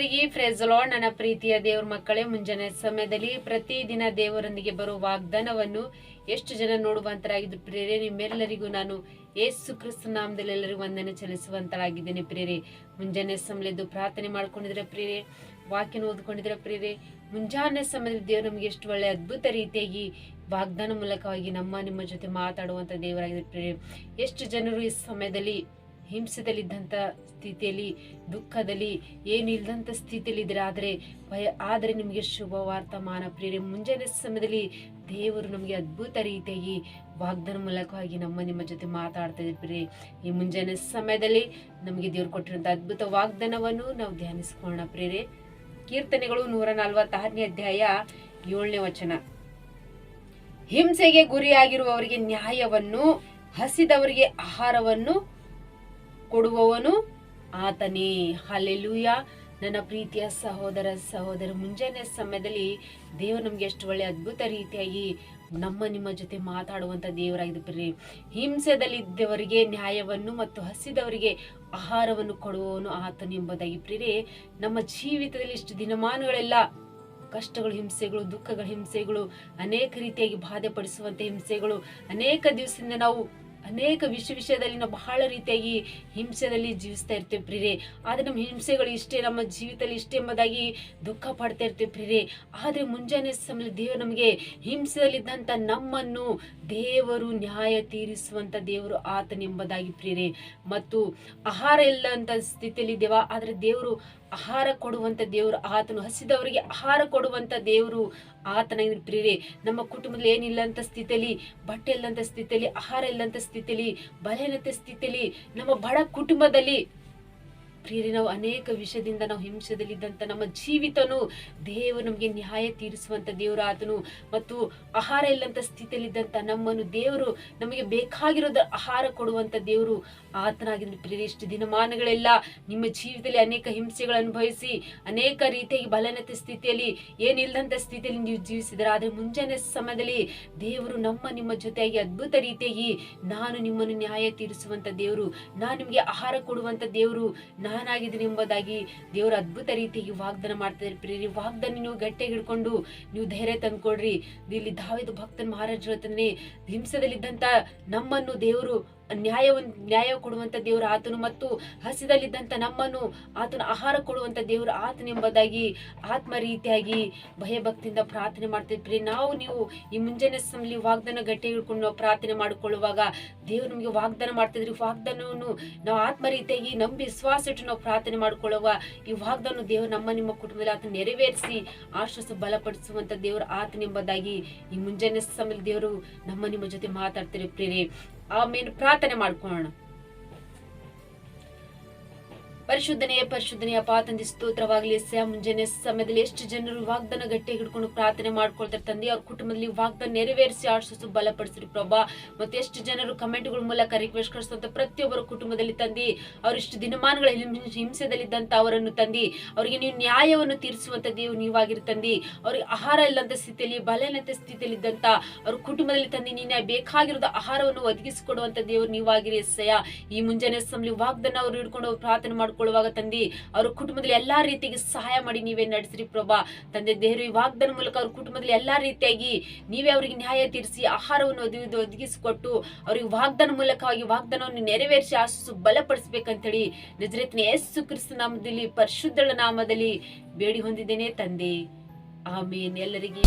ಎಲ್ಲರಿಗೆ ಫ್ರೆಜಲೋ ನನ್ನ ಪ್ರೀತಿಯ ದೇವ್ರ ಮಕ್ಕಳೇ, ಮುಂಜಾನೆ ಸಮಯದಲ್ಲಿ ಪ್ರತಿದಿನ ದೇವರೊಂದಿಗೆ ಬರುವ ವಾಗ್ದಾನವನ್ನು ಎಷ್ಟು ಜನ ನೋಡುವಂತರಾಗಿದ್ದು ಪ್ರೇರೆ ನಿಮ್ಮೆಲ್ಲರಿಗೂ ನಾನು ಯೇಸು ಕ್ರಿಸ್ತ ನಾಮದಲ್ಲಿ ಎಲ್ಲರಿಗೂ ವಂದನೆ ಚಲಿಸುವಂತರಾಗಿದ್ದೇನೆ ಪ್ರೇರೆ ಮುಂಜಾನೆ ಸಮಯದ್ದು ಪ್ರಾರ್ಥನೆ ಮಾಡ್ಕೊಂಡಿದ್ರೆ ಪ್ರೇರೆ ವಾಕ್ಯನ ಓದ್ಕೊಂಡಿದ್ರೆ ಪ್ರೇರೆ ಮುಂಜಾನೆ ಸಮಯದಲ್ಲಿ ದೇವರು ನಮಗೆ ಎಷ್ಟು ಒಳ್ಳೆ ಅದ್ಭುತ ರೀತಿಯಾಗಿ ವಾಗ್ದಾನ ಮೂಲಕವಾಗಿ ನಮ್ಮ ನಿಮ್ಮ ಜೊತೆ ಮಾತಾಡುವಂತ ದೇವರಾಗಿದೆ ಪ್ರೇರೆ ಎಷ್ಟು ಜನರು ಈ ಸಮಯದಲ್ಲಿ ಹಿಂಸೆದಲ್ಲಿದ್ದಂಥ ಸ್ಥಿತಿಯಲ್ಲಿ, ದುಃಖದಲ್ಲಿ ಏನು ಇಲ್ಲದಂಥ ಸ್ಥಿತಿಯಲ್ಲಿ ಇದ್ರೆ ಆದರೆ ಭಯ, ಆದರೆ ನಿಮಗೆ ಶುಭ ವಾರ್ತಮಾನ ಪ್ರಿಯರೇ, ಮುಂಜಾನೆ ಸಮಯದಲ್ಲಿ ದೇವರು ನಮಗೆ ಅದ್ಭುತ ರೀತಿಯಾಗಿ ವಾಗ್ದಾನ ಮೂಲಕವಾಗಿ ನಮ್ಮ, ನಿಮ್ಮ ಜೊತೆ ಮಾತಾಡ್ತಾ ಇದ್ದೀವಿ ಪ್ರಿಯರೇ. ಈ ಮುಂಜಾನೆ ಸಮಯದಲ್ಲಿ ನಮಗೆ ದೇವರು ಕೊಟ್ಟಿರುವಂಥ ಅದ್ಭುತ ವಾಗ್ದಾನವನ್ನು ನಾವು ಧ್ಯಾನಿಸ್ಕೊಳ್ಳೋಣ ಪ್ರೇರೆ ಕೀರ್ತನೆಗಳು ನೂರ ನಲವತ್ತಾರನೇ ಅಧ್ಯಾಯ ಏಳನೇ ವಚನ. ಹಿಂಸೆಗೆ ಗುರಿಯಾಗಿರುವವರಿಗೆ ನ್ಯಾಯವನ್ನು, ಹಸಿದವರಿಗೆ ಆಹಾರವನ್ನು ಕೊಡುವವನು ಆತನೇ. ಹಲ್ಲೆಲೂಯ. ನನ್ನ ಪ್ರೀತಿಯ ಸಹೋದರ ಸಹೋದರ, ಮುಂಜಾನೆ ಸಮಯದಲ್ಲಿ ದೇವರು ನಮ್ಗೆ ಎಷ್ಟು ಒಳ್ಳೆ ಅದ್ಭುತ ರೀತಿಯಾಗಿ ನಮ್ಮ ನಿಮ್ಮ ಜೊತೆ ಮಾತಾಡುವಂತ ದೇವರಾಗಿದೆ ಬರ್ರಿ ಹಿಂಸೆದಲ್ಲಿದ್ದವರಿಗೆ ನ್ಯಾಯವನ್ನು ಮತ್ತು ಹಸಿದವರಿಗೆ ಆಹಾರವನ್ನು ಕೊಡುವವನು ಆತನು ಎಂಬುದಾಗಿ ಪ್ರಿಯರೇ, ನಮ್ಮ ಜೀವಿತದಲ್ಲಿ ಇಷ್ಟು ದಿನಮಾನಗಳೆಲ್ಲ ಕಷ್ಟಗಳು, ಹಿಂಸೆಗಳು, ದುಃಖಗಳ, ಹಿಂಸೆಗಳು ಅನೇಕ ರೀತಿಯಾಗಿ ಬಾಧೆ ಪಡಿಸುವಂತ ಹಿಂಸೆಗಳು ಅನೇಕ ದಿವಸದಿಂದ ನಾವು ಅನೇಕ ವಿಷಯ ವಿಷಯದಲ್ಲಿ ನಾವು ಬಹಳ ರೀತಿಯಾಗಿ ಹಿಂಸೆದಲ್ಲಿ ಜೀವಿಸ್ತಾ ಇರ್ತೇವೆ ಆದರೆ ನಮ್ಮ ಹಿಂಸೆಗಳು ಇಷ್ಟೇ, ನಮ್ಮ ಜೀವಿತದಲ್ಲಿ ಇಷ್ಟೇ ಎಂಬುದಾಗಿ ದುಃಖ ಪಡ್ತಾ ಇರ್ತೇವೆ ಪ್ರಿರೇ. ಆದರೆ ಮುಂಜಾನೆ ಸಮಯ ದೇವರು ನಮಗೆ ಹಿಂಸೆಯಲ್ಲಿದ್ದಂಥ ನಮ್ಮನ್ನು ದೇವರು ನ್ಯಾಯ ತೀರಿಸುವಂಥ ದೇವರು ಆತನೆಂಬುದಾಗಿ ಪ್ರಿಯರೇ ಮತ್ತು ಆಹಾರ ಇಲ್ಲ ಸ್ಥಿತಿಯಲ್ಲಿ ದೇವ ಆದರೆ ದೇವರು ಆಹಾರ ಕೊಡುವಂಥ ದೇವರು ಆತನು, ಹಸಿದವರಿಗೆ ಆಹಾರ ಕೊಡುವಂಥ ದೇವರು ಆತನ ಪ್ರಿಯರೇ ನಮ್ಮ ಕುಟುಂಬದಲ್ಲಿ ಏನಿಲ್ಲಂಥ ಸ್ಥಿತಿಯಲ್ಲಿ, ಬಟ್ಟೆ ಇಲ್ಲಂಥ ಸ್ಥಿತಿಯಲ್ಲಿ, ಆಹಾರ ಇಲ್ಲಂತ ಸ್ಥಿತಿಯಲ್ಲಿ ಬಲಹೀನತೆ ಸ್ಥಿತಿಲಿ ನಮ್ಮ ಬಡ ಕುಟುಂಬದಲ್ಲಿ ಪ್ರಿಯರೇ, ನಾವು ಅನೇಕ ವಿಷಯದಿಂದ ನಾವು ಹಿಂಸೆದಲ್ಲಿದ್ದಂಥ ನಮ್ಮ ಜೀವಿತನು ದೇವರು ನಮಗೆ ನ್ಯಾಯ ತೀರಿಸುವಂಥ ದೇವರು ಆತನು. ಮತ್ತು ಆಹಾರ ಇಲ್ಲಂತ ಸ್ಥಿತಿಯಲ್ಲಿದ್ದಂಥ ನಮ್ಮನ್ನು ದೇವರು ನಮಗೆ ಬೇಕಾಗಿರೋದ ಆಹಾರ ಕೊಡುವಂತ ದೇವರು ಆತನಾಗಿದ್ರೆ ಪ್ರಿಯರಿ, ಇಷ್ಟು ದಿನಮಾನಗಳೆಲ್ಲ ನಿಮ್ಮ ಜೀವಿತದಲ್ಲಿ ಅನೇಕ ಹಿಂಸೆಗಳನ್ನು ಅನುಭವಿಸಿ, ಅನೇಕ ರೀತಿಯಾಗಿ ಬಲನತೆ ಸ್ಥಿತಿಯಲ್ಲಿ, ಏನಿಲ್ಲದಂಥ ಸ್ಥಿತಿಯಲ್ಲಿ ನೀವು ಜೀವಿಸಿದರೆ ಆದರೆ ಮುಂಜಾನೆ ಸಮಯದಲ್ಲಿ ದೇವರು ನಮ್ಮ, ನಿಮ್ಮ ಜೊತೆಯಾಗಿ ಅದ್ಭುತ ರೀತಿಯಾಗಿ ನಾನು ನಿಮ್ಮನ್ನು ನ್ಯಾಯ ತೀರಿಸುವಂಥ ದೇವರು, ನಾನು ನಿಮಗೆ ಆಹಾರ ಕೊಡುವಂತ ದೇವರು ನಾನಾಗಿದ್ದೀನಿ ಎಂಬುದಾಗಿ ದೇವರು ಅದ್ಭುತ ರೀತಿಯಾಗಿ ವಾಗ್ದಾನ ಮಾಡ್ತಿದ್ದಾರೆ. ಪ್ರಿಯರಿ ವಾಗ್ದಾನ ನೀವು ಗಟ್ಟಿಯಾಗಿ ಹಿಡ್ಕೊಂಡು ನೀವು ಧೈರ್ಯ ತಂದ್ಕೊಡ್ರಿ. ಇಲ್ಲಿ ದಾವಿದ ಭಕ್ತನ ಮಹಾರಾಜರು ಹತ್ರನೇ ಹಿಂಸದಲ್ಲಿದ್ದಂತ ನಮ್ಮನ್ನು ದೇವರು ನ್ಯಾಯವನ್ನು ನ್ಯಾಯ ಕೊಡುವಂತ ದೇವರು ಆತನು ಮತ್ತು ಹಸಿದಲ್ಲಿದ್ದಂತ ನಮ್ಮನ್ನು ಆತನ ಆಹಾರ ಕೊಡುವಂತ ದೇವರು ಆತನೆಂಬುದಾಗಿ ಆತ್ಮ ರೀತಿಯಾಗಿ ಭಯಭಕ್ತಿಯಿಂದ ಪ್ರಾರ್ಥನೆ ಮಾಡ್ತಿದ್ರಿ ನಾವು ನೀವು ಈ ಮುಂಜಾನೆ ಸಮಲಿ ವಾಗ್ದಾನ ಗಟ್ಟಿ ಹಿಡ್ಕೊಂಡು ನಾವು ಪ್ರಾರ್ಥನೆ ಮಾಡಿಕೊಳ್ಳುವಾಗ ದೇವರು ನಮಗೆ ವಾಗ್ದಾನ ಮಾಡ್ತಿದ್ರಿ ವಾಗ್ದಾನವನ್ನು ನಾವು ಆತ್ಮ ರೀತಿಯಾಗಿ ನಂಬಿ ವಿಶ್ವಾಸ ಇಟ್ಟು ನಾವು ಪ್ರಾರ್ಥನೆ ಮಾಡಿಕೊಳ್ಳುವ ಈ ವಾಗ್ದಾನ ದೇವರು ನಮ್ಮ ನಿಮ್ಮ ಕುಟುಂಬದಲ್ಲಿ ಆತನ ನೆರವೇರಿಸಿ ಆಶ್ವಾಸ ಬಲಪಡಿಸುವಂತ ದೇವರು ಆತನೆಂಬುದಾಗಿ ಈ ಮುಂಜಾನೆ ಸಮಲಿ ದೇವರು ನಮ್ಮ ನಿಮ್ಮ ಜೊತೆ ಮಾತಾಡ್ತಿರಿ. ಪ್ರೇರೆ ಆಮೇಲೆ ಪ್ರಾರ್ಥನೆ ಮಾಡ್ಕೊಳ್ಳೋಣ ಪರಿಶುದ್ಧನೆಯ ಪರಿಶುದ್ಧನೆಯ ಪಾತಂದಿ ಸ್ತೋತ್ರವಾಗಲಿ ಸ್ಯಾ ಮುಂಜಾನೆ ಸಮಯದಲ್ಲಿ ಎಷ್ಟು ಜನರು ವಾಗ್ದಾನ ಗಟ್ಟಿ ಹಿಡ್ಕೊಂಡು ಪ್ರಾರ್ಥನೆ ಮಾಡ್ಕೊಳ್ತಾರೆ ತಂದೆ, ಅವ್ರ ಕುಟುಂಬದಲ್ಲಿ ವಾಗ್ದಾನ ನೆರವೇರಿಸಿ ಆಶ್ವಾಸ ಬಲಪಡಿಸ್ರಿ ಪ್ರಭಾ. ಮತ್ತೆ ಎಷ್ಟು ಜನರು ಕಮೆಂಟ್ಗಳ ಮೂಲಕ ರಿಕ್ವೆಸ್ಟ್ ಕಳಿಸುವಂತ ಪ್ರತಿಯೊಬ್ಬರ ಕುಟುಂಬದಲ್ಲಿ ತಂದಿ, ಅವ್ರ ಇಷ್ಟು ದಿನಮಾನಗಳ ಹಿಂಸೆದಲ್ಲಿದ್ದಂತ ಅವರನ್ನು ತಂದಿ, ಅವರಿಗೆ ನೀವು ನ್ಯಾಯವನ್ನು ತೀರಿಸುವಂತ ದೇವು ನೀವಾಗಿರಿ ತಂದಿ. ಅವ್ರಿಗೆ ಆಹಾರ ಇಲ್ಲಂತ ಸ್ಥಿತಿಯಲ್ಲಿ ಬಲನತೆ ಸ್ಥಿತಿಯಲ್ಲಿ ಇದ್ದಂತ ಅವ್ರ ಕುಟುಂಬದಲ್ಲಿ ತಂದಿ, ನೀನೆ ಬೇಕಾಗಿರೋದು ಆಹಾರವನ್ನು ಒದಗಿಸಿಕೊಡುವಂತ ದೇವರು ನೀವಾಗಿರಿ ಎಸ್ಸಯ್ಯ ಈ ಮುಂಜಾನೆ ಸಮಲಿ ವಾಗ್ದಾನ ಅವ್ರು ಹಿಡ್ಕೊಂಡು ಪ್ರಾರ್ಥನೆ ಮಾಡ್ಕೊಳ್ಳುವಾಗ ತಂದಿ, ಅವ್ರ ಕುಟುಂಬದಲ್ಲಿ ಎಲ್ಲಾ ರೀತಿಯಾಗಿ ಸಹಾಯ ಮಾಡಿ ನೀವೇ ನಡೆಸ್ರಿ ಪ್ರಭಾ ತಂದೆ ದೇವರು ಈ ವಾಗ್ದಾನ ಮೂಲಕ ಅವ್ರ ಕುಟುಂಬದಲ್ಲಿ ಎಲ್ಲಾ ರೀತಿಯಾಗಿ ನೀವೇ ಅವರಿಗೆ ನ್ಯಾಯ ತೀರಿಸಿ ಆಹಾರವನ್ನು ಒದಗಿ ಒದಗಿಸಿಕೊಟ್ಟು ಅವ್ರಿಗೆ ವಾಗ್ದಾನ ಮೂಲಕವಾಗಿ ವಾಗ್ದಾನವನ್ನು ನೆರವೇರಿಸಿ ಆಶಿಸು, ಬಲಪಡಿಸ್ಬೇಕಂತೇಳಿ ನಿಜರತ್ನ ಯೇಸು ಕ್ರಿಸ್ತ ನಾಮದಲ್ಲಿ, ಪರಿಶುದ್ಧಳ ನಾಮದಲ್ಲಿ ಬೇಡಿ ಹೊಂದಿದ್ದೇನೆ ತಂದೆ ಆಮೇನ್ ಎಲ್ಲರಿಗೆ.